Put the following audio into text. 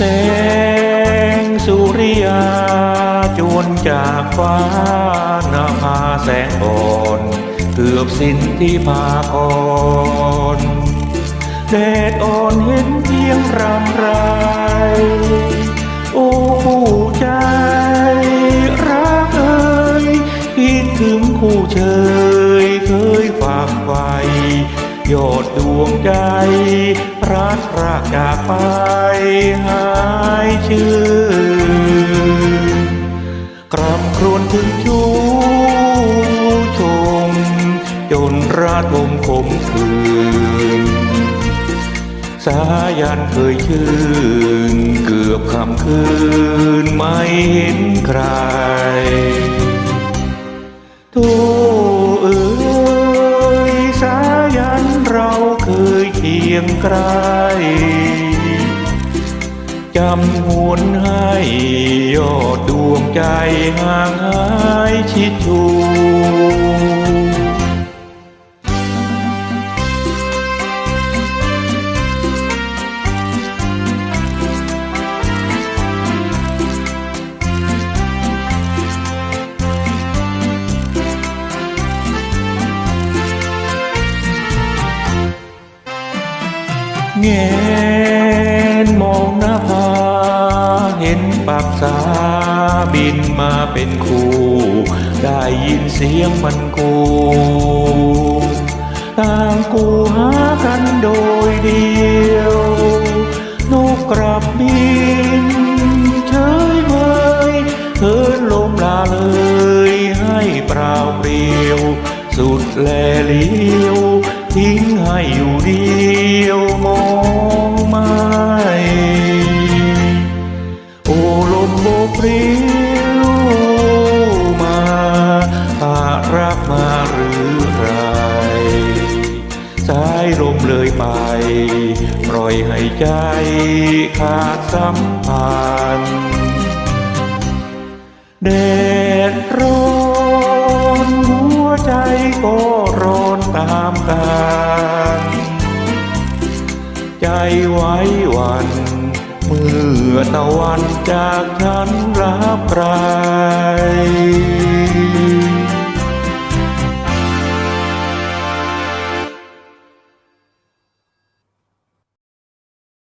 แสงสุริยาจวนจากฟ้านภาแสงอ่อนเกือบสิ้นที่พากรแดดอ่อนเห็นเพียงรำไร โอ้ผู้ใจรักเอ่ยคิดถึงคู่เชยเคยฝากไว้ ยอดดวงใจรักรากจากไปหายชื่นกรำครวญถึงชูชม จนราดมขมคืน สายันเคยชื่น เกือบคำคืนไม่เห็นใครโธ่ ยงไกลจำหวนให้ยอดดวงใจห่างหายชิดชู แงนมองหน้าผาเห็นปากสาบินมาเป็นคู่ ได้ยินเสียงมันกูต่างกูหากันโดยเดียวนกกลับบินเฉยเมยเฮินลมลาเลยให้เปล่าเปลี่ยว สุดแลเลี้ยว ทิ้งให้อยู่เดียวมองไม่โอ้ลมโบกปลิวมาหารักมาหรือไรสายลมเลยไป ปล่อยให้ใจขาดสัมพันธ์แดดร้อนหัวใจก็ ใจไว้วัน เมื่อตะวันจากฉันรับไร